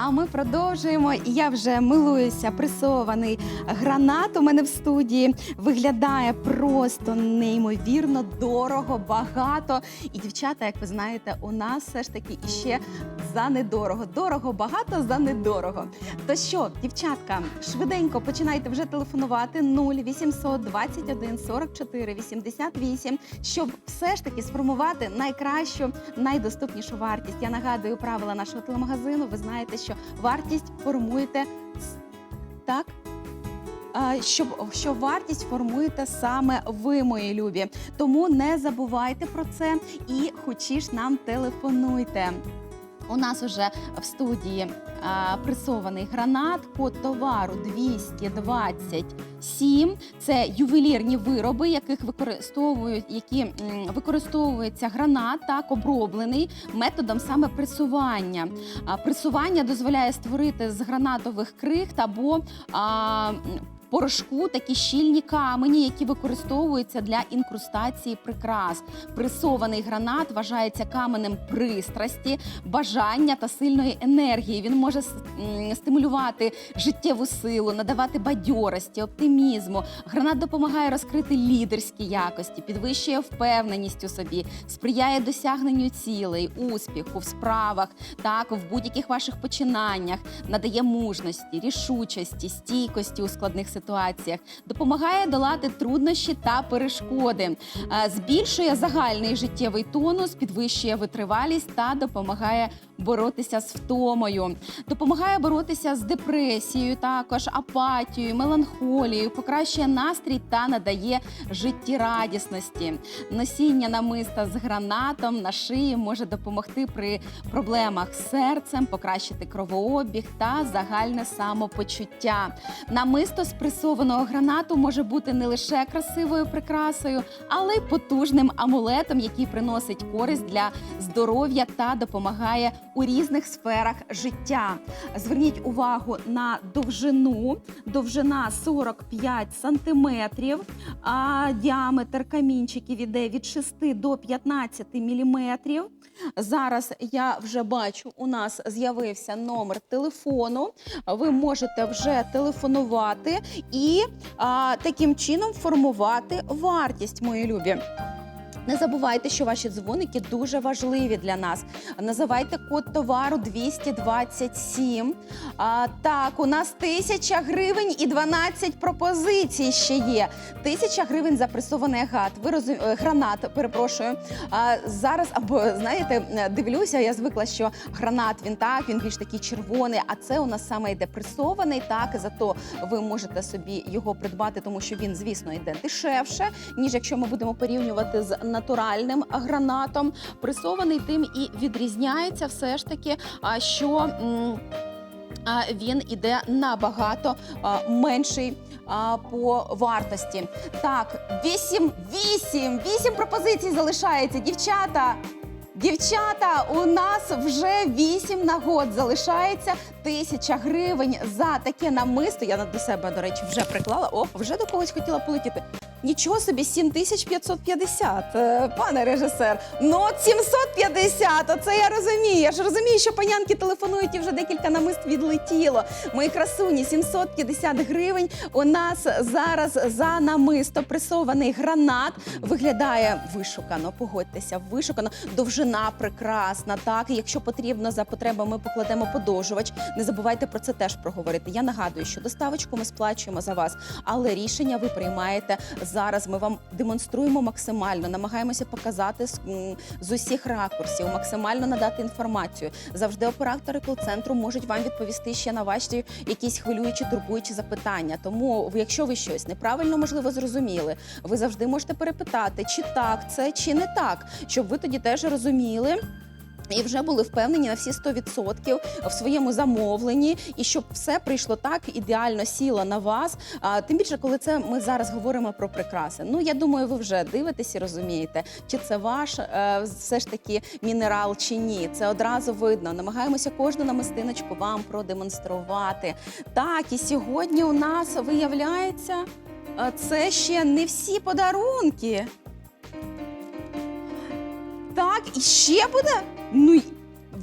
А ми продовжуємо. І я вже милуюся. Пресований гранат у мене в студії. Виглядає просто неймовірно дорого, багато. І дівчата, як ви знаєте, у нас все ж таки іще за недорого. Дорого, багато за недорого. То що, дівчатка, швиденько починайте вже телефонувати 0800 21 44 88, щоб все ж таки сформувати найкращу, найдоступнішу вартість. Я нагадую правила нашого телемагазину. Ви знаєте, що вартість формуєте так. Щоб що вартість формуєте саме ви, мої любі. Тому не забувайте про це і хочеш нам телефонуйте. У нас уже в студії а, пресований гранат, код товару 227. Це ювелірні вироби, яких використовують, які м, використовується гранат, так оброблений методом саме пресування. А, пресування дозволяє створити з гранатових крихт або а, Порошку такі щільні камені, які використовуються для інкрустації прикрас. Пресований гранат вважається каменем пристрасті, бажання та сильної енергії. Він може стимулювати життєву силу, надавати бадьорості, оптимізму. Гранат допомагає розкрити лідерські якості, підвищує впевненість у собі, сприяє досягненню цілей, успіху в справах, так в будь-яких ваших починаннях, надає мужності, рішучості, стійкості у складних ситуаціях, допомагає долати труднощі та перешкоди, е, збільшує загальний життєвий тонус, підвищує витривалість та допомагає боротися з втомою, допомагає боротися з депресією, також апатією, меланхолією, покращує настрій та надає життєрадісності. Носіння намиста з гранатом на шиї може допомогти при проблемах з серцем, покращити кровообіг та загальне самопочуття. Намисто з пресованого гранату може бути не лише красивою прикрасою, але й потужним амулетом, який приносить користь для здоров'я та допомагає у різних сферах життя. Зверніть увагу на довжину. Довжина 45 сантиметрів, а діаметр камінчиків іде від 6 до 15 міліметрів. Зараз я вже бачу, у нас з'явився номер телефону. Ви можете вже телефонувати і а, таким чином формувати вартість, мої любі. Не забувайте, що ваші дзвоники дуже важливі для нас. Називайте код товару 227. А, так, у нас тисяча гривень і 12 пропозицій ще є. Тисяча гривень за пресований гад. Ви розум... е, гранат, перепрошую. А, зараз, або знаєте, е, дивлюся, я звикла, що гранат він так, він більш такий червоний. А це у нас саме йде пресований. Так, зато ви можете собі його придбати, тому що він, звісно, йде дешевше, ніж якщо ми будемо порівнювати з натуральним гранатом. Пресований тим і відрізняється все ж таки, що. Він іде набагато менший по вартості. Так, 8, 8, 8 пропозицій залишається. Дівчата, Дівчата, у нас вже 8 нагод залишається тисяча гривень за таке намисто. Я до себе, до речі, вже приклала. О, вже до когось хотіла полетіти. Нічого собі, 7550, е, пане режисер. Ну, от 750, оце я розумію. Я ж розумію, що панянки телефонують і вже декілька намист відлетіло. Мої красуні, 750 гривень. У нас зараз за намисто пресований гранат. Виглядає вишукано, погодьтеся, вишукано. Довжина прекрасна. Так, якщо потрібно за потребами, покладемо подовжувач. Не забувайте про це теж проговорити. Я нагадую, що доставочку ми сплачуємо за вас, але рішення ви приймаєте зараз. Ми вам демонструємо максимально, намагаємося показати з, усіх ракурсів, максимально надати інформацію. Завжди оператори кол-центру можуть вам відповісти ще на ваші якісь хвилюючі, турбуючі запитання. Тому, якщо ви щось неправильно можливо зрозуміли, ви завжди можете перепитати, чи так це, чи не так, щоб ви тоді теж розуміли. І вже були впевнені на всі 100% в своєму замовленні, і щоб все прийшло так, ідеально сіло на вас. А, тим більше, коли це ми зараз говоримо про прикраси. Ну я думаю, ви вже дивитесь і розумієте, чи це ваш е, все ж таки мінерал чи ні. Це одразу видно. Намагаємося кожну намистиночку вам продемонструвати. Так, і сьогодні у нас виявляється, е, це ще не всі подарунки. Так, і ще буде? Ну,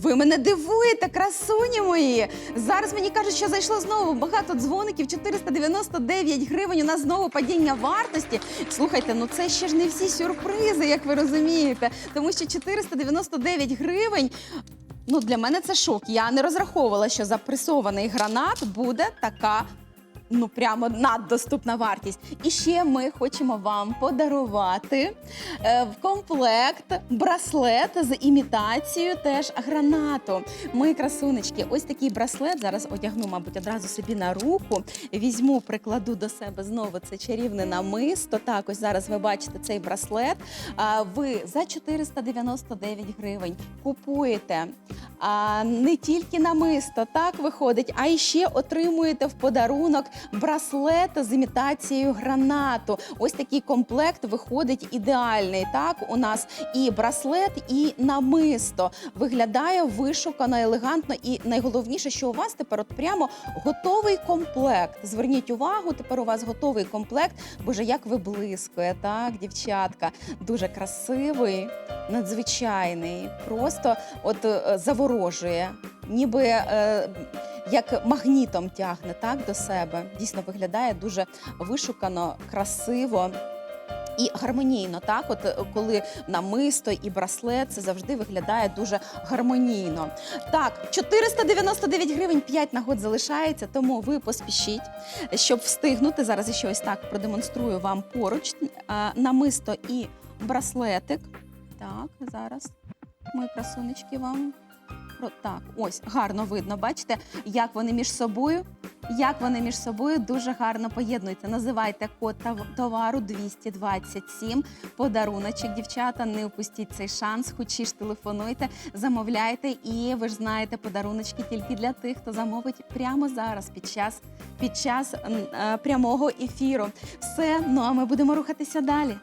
Ви мене дивуєте, красуні мої. Зараз мені кажуть, що зайшло знову багато дзвоників. 499 гривень. У нас знову падіння вартості. Слухайте, ну це ще ж не всі сюрпризи, як ви розумієте. Тому що 499 гривень. Ну, для мене це шок. Я не розраховувала, що за пресований гранат буде така. Ну, прямо наддоступна вартість. І ще ми хочемо вам подарувати е, в комплект браслет з імітацією теж гранату. Мої красунечки, ось такий браслет. Зараз одягну, мабуть, одразу собі на руку. Візьму, прикладу до себе знову це чарівне намисто. Так, ось зараз ви бачите цей браслет. А, ви за 499 гривень купуєте а, не тільки намисто, так виходить, а і ще отримуєте в подарунок браслет з імітацією гранату. Ось такий комплект виходить ідеальний. Так, у нас і браслет, і намисто виглядає вишукано, елегантно, і найголовніше, що у вас тепер от прямо готовий комплект. Зверніть увагу, тепер у вас готовий комплект. Боже, як ви блискує, так, дівчатка, дуже красивий, надзвичайний, просто от е, заворожує, ніби. Е, як магнітом тягне так до себе. Дійсно виглядає дуже вишукано, красиво. І гармонійно, так, от е, коли намисто і браслет, це завжди виглядає дуже гармонійно. Так, 499 гривень, 5 нагод залишається, тому ви поспішіть, щоб встигнути. Зараз ще ось так продемонструю вам поруч намисто і браслетик. Так, зараз мої красунечки вам. Так, ось гарно видно. Бачите, як вони між собою, як вони між собою дуже гарно поєднуються. Називайте код товару 227. Подаруночок, дівчата. Не упустіть цей шанс. Хочі ж телефонуйте, замовляйте, і ви ж знаєте, подаруночки тільки для тих, хто замовить прямо зараз під час, під час е, прямого ефіру. Все, ну а ми будемо рухатися далі.